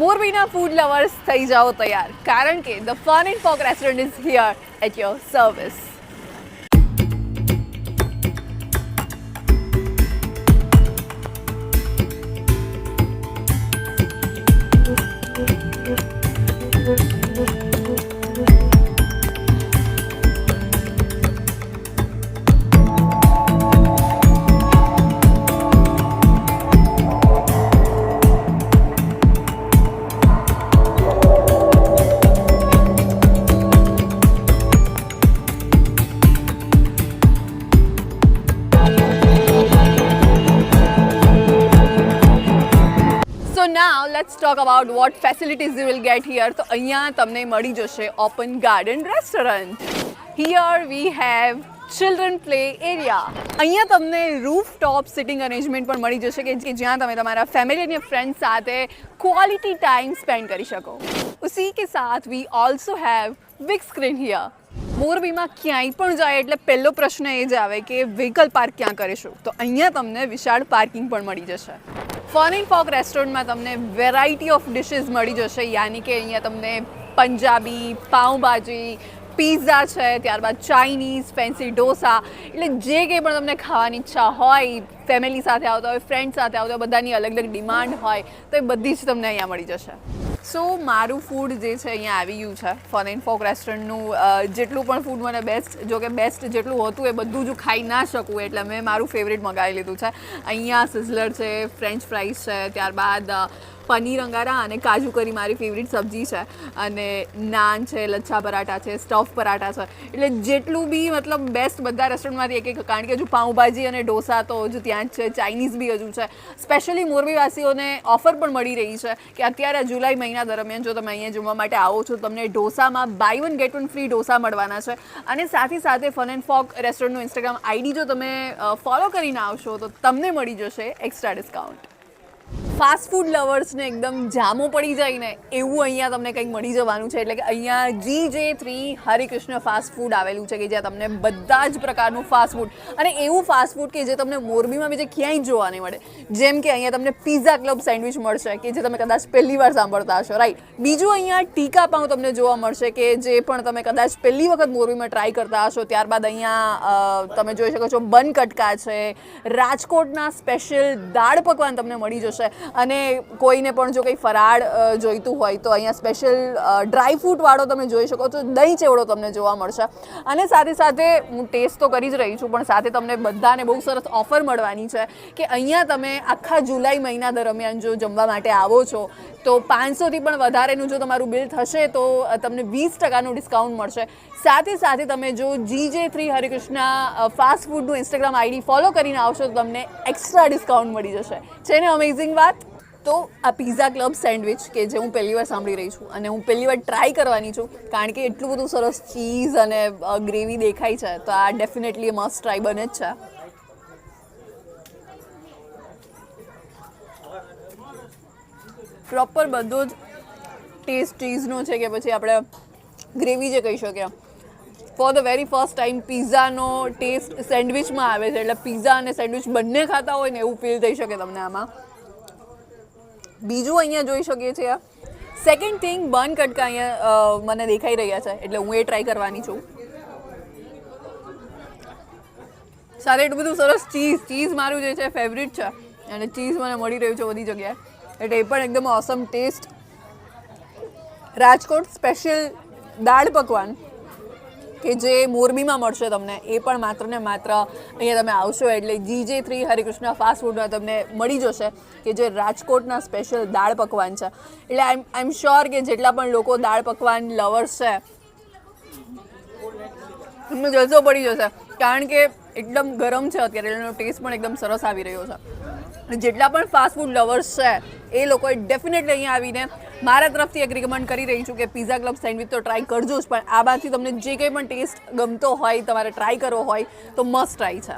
મોરબીના food lovers થઈ જાઓ તૈયાર. કારણ કે the fun in folk restaurant is here at your service now let's talk about what facilities you will get here તો અહીંયા તમને મળી જશે open garden restaurant here we have children play area અહીંયા તમને રૂફ ટોપ સિટિંગ અરેન્જમેન્ટ પણ મળી જશે કે જ્યાં તમે તમારા ફેમિલી અને ફ્રેન્ડ સાથે ક્વોલિટી ટાઈમ સ્પેન્ડ કરી શકો. ઉસી કે સાથ we also have big screen here મોરબીમાં ક્યાંય પણ જાય એટલે પહેલો પ્રશ્ન એ જ આવે કે વ્હીકલ પાર્ક ક્યાં કરીશું? તો અહીંયા તમને વિશાળ પાર્કિંગ પણ મળી જશે. ફન એન્ડ ફોક રેસ્ટોરન્ટમાં તમને વેરાયટી ઓફ ડિશિસ મળી જશે. યાની કે અહીંયા તમને પંજાબી પાઉંભાજી પીઝા છે, ત્યારબાદ ચાઇનીઝ ફેન્સી ઢોસા એટલે જે કંઈ પણ તમને ખાવાની ઈચ્છા હોય ફેમિલી સાથે આવતા હોય ફ્રેન્ડ સાથે આવતા હોય, બધાની અલગ અલગ ડિમાન્ડ હોય, તો એ બધી જ તમને અહીંયા મળી જશે. સો મારું ફૂડ જે છે અહીંયા આવી ગયું છે ફન એન્ડ ફોક રેસ્ટોરન્ટનું જેટલું પણ ફૂડ મને બેસ્ટ જો કે બેસ્ટ જેટલું હતું એ બધું જ ખાઈ ના શકું એટલે મેં મારું ફેવરેટ મંગાવી લીધું છે. અહીંયા સિઝલર છે ફ્રેન્ચ ફ્રાઈઝ છે, ત્યારબાદ પનીર અંગારા અને કાજુ કરી મારી ફેવરિટ સબ્જી છે. અને નાન છે, લચ્છા પરાઠા છે સ્ટફ પરાઠા છે. એટલે જેટલું બી મતલબ બેસ્ટ બધા રેસ્ટોરન્ટમાંથી એક એક કારણ કે હજુ પાઉંભાજી અને ઢોસા તો હજુ ત્યાં જ છે ચાઇનીઝ બી હજુ છે. સ્પેશિયલી મોરબીવાસીઓને ઓફર પણ મળી રહી છે કે અત્યારે જુલાઈ મહિના દરમિયાન જો તમે અહીંયા જમવા માટે આવો છો, તમને ઢોસામાં buy one get one free dosa મળવાના છે. અને સાથે સાથે ફન એન્ડ ફોક રેસ્ટોરન્ટનું ઇન્સ્ટાગ્રામ આઈડી જો તમે ફોલો કરીને આવશો તો તમને મળી જશે એક્સ્ટ્રા ડિસ્કાઉન્ટ ફાસ્ટ ફૂડ લવર્સને એકદમ જામો પડી જાય ને એવું અહીંયા તમને કંઈક મળી જવાનું છે. એટલે કે અહીંયા જી J three Harikrishna fast food આવેલું છે કે જ્યાં તમને બધા જ પ્રકારનું ફાસ્ટ ફૂડ અને એવું ફાસ્ટ ફૂડ કે જે તમને મોરબીમાં બીજે ક્યાંય જોવા નહીં મળે. જેમ કે અહીંયા તમને પીઝા ક્લબ સેન્ડવિચ મળશે કે જે તમે કદાચ પહેલી વાર સાંભળતા હશો રાઈટ બીજું અહીંયા ટીકા પાઉં તમને જોવા મળશે કે જે પણ તમે કદાચ પહેલી વખત મોરબીમાં ટ્રાય કરતા હશો, ત્યારબાદ અહીંયા તમે જોઈ શકો છો બન કટકા છે, રાજકોટના સ્પેશિયલ દાળ પકવાન તમને મળી જશે. અને કોઈને પણ જો કંઈ ફરાળ જોઈતું હોય તો અહીંયા સ્પેશિયલ ડ્રાય ફ્રૂટવાળો તમે જોઈ શકો છો. દહીં ચેવડો તમને જોવા મળશે. અને સાથે સાથે હું ટેસ્ટ તો કરી જ રહી છું, પણ સાથે તમને બધાને બહુ સરસ ઓફર મળવાની છે કે અહીંયા તમે આખા જુલાઈ મહિના દરમિયાન જો જમવા માટે આવો છો, તો પાંચસોથી પણ વધારેનું જો તમારું બિલ થશે તો તમને વીસ ટકાનું ડિસ્કાઉન્ટ મળશે. સાથે સાથે તમે જો G J three Harikrishna fast ફૂડનું Instagram ID follow કરીને આવશો તો તમને એક્સ્ટ્રા ડિસ્કાઉન્ટ મળી જશે. છે ને અમેઝિંગ વાત? તો આ પિઝા ક્લબ સેન્ડવિચ કે જે હું પહેલી વાર સાંભળી રહી છું અને હું પહેલી વાર ટ્રાય કરવાની છું, કારણ કે એટલું બધું સરસ ચીઝ અને ગ્રેવી દેખાય છે, તો આ ડેફિનેટલી મસ્ટ ટ્રાય બને જ છે. પ્રોપર બધો જ ટેસ્ટ ચીઝનો છે કે પછી આપણે ગ્રેવી જે કહી શકીએ. For the very first time પિઝાનો taste સેન્ડવિચમાં આવે છે, એટલે પિઝા અને સેન્ડવિચ બંને ખાતા હોય ને એવું ફીલ થઈ શકે તમને આમાં. બીજું અહીંયા જોઈ શકીએ છીએ સેકન્ડ થિંગ બન કટકા અહીંયા મને દેખાઈ રહ્યા છે. એટલે હું એ ટ્રાય કરવાની છું. સાથે એટલું બધું સરસ ચીઝ ચીઝ મારું જે છે ફેવરિટ છે. અને ચીઝ મને મળી રહ્યું છે બધી જગ્યાએ. એટલે એ પણ એકદમ ઓસમ ટેસ્ટ રાજકોટ સ્પેશિયલ દાળ પકવાન. કે જે મોરબીમાં મળશે તમને, એ પણ માત્ર ને માત્ર અહીંયા તમે આવશો એટલે જી જે થ્રી હરિકૃષ્ણ ફાસ્ટ ફૂડમાં તમને મળી જશે, કે જે રાજકોટના સ્પેશિયલ દાળ પકવાન છે. એટલે આઈ આઈ એમ શ્યોર કે જેટલા પણ લોકો દાળ પકવાન લવર્સ છે, એમને જલસો પડી જશે. કારણ કે એકદમ ગરમ છે અત્યારે, એનો ટેસ્ટ પણ એકદમ સરસ આવી રહ્યો છે. જેટલા પણ ફાસ્ટ ફૂડ લવર્સ છે, એ લોકોએ ડેફિનેટલી અહીંયા આવીને મારા તરફથી એક રિકમેન્ડ કરી રહી છું કે પિઝા ક્લબ સેન્ડવિચ તો ટ્રાય કરજો જ, પણ આમાંથી તમને જે કંઈ પણ ટેસ્ટ ગમતો હોય, તમારે ટ્રાય કરવો હોય, તો મસ્ટ ટ્રાય છે.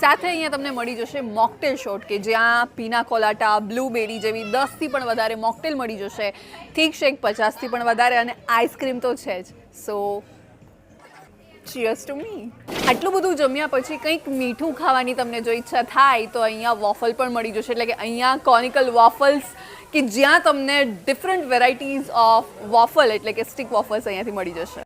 સાથે અહીંયા તમને મળી જશે મોકટેલ શોટ કે જ્યાં પીના કોલાટા બ્લુબેરી જેવી દસથી પણ વધારે મોકટેલ મળી જશે. ઠીક શેક પચાસથી પણ વધારે, અને આઈસ્ક્રીમ તો છે જ. સો ચીયર્સ ટુ મી આટલું બધું જમ્યા પછી કંઈક મીઠું ખાવાની તમને જો ઈચ્છા થાય તો અહીંયા વોફલ પણ મળી જશે. એટલે કે અહીંયા કોનિકલ વોફલ્સ કે જ્યાં તમને ડિફરન્ટ વેરાયટીઝ ઓફ વોફલ એટલે કે સ્ટિક વોફલ્સ અહીંયાથી મળી જશે.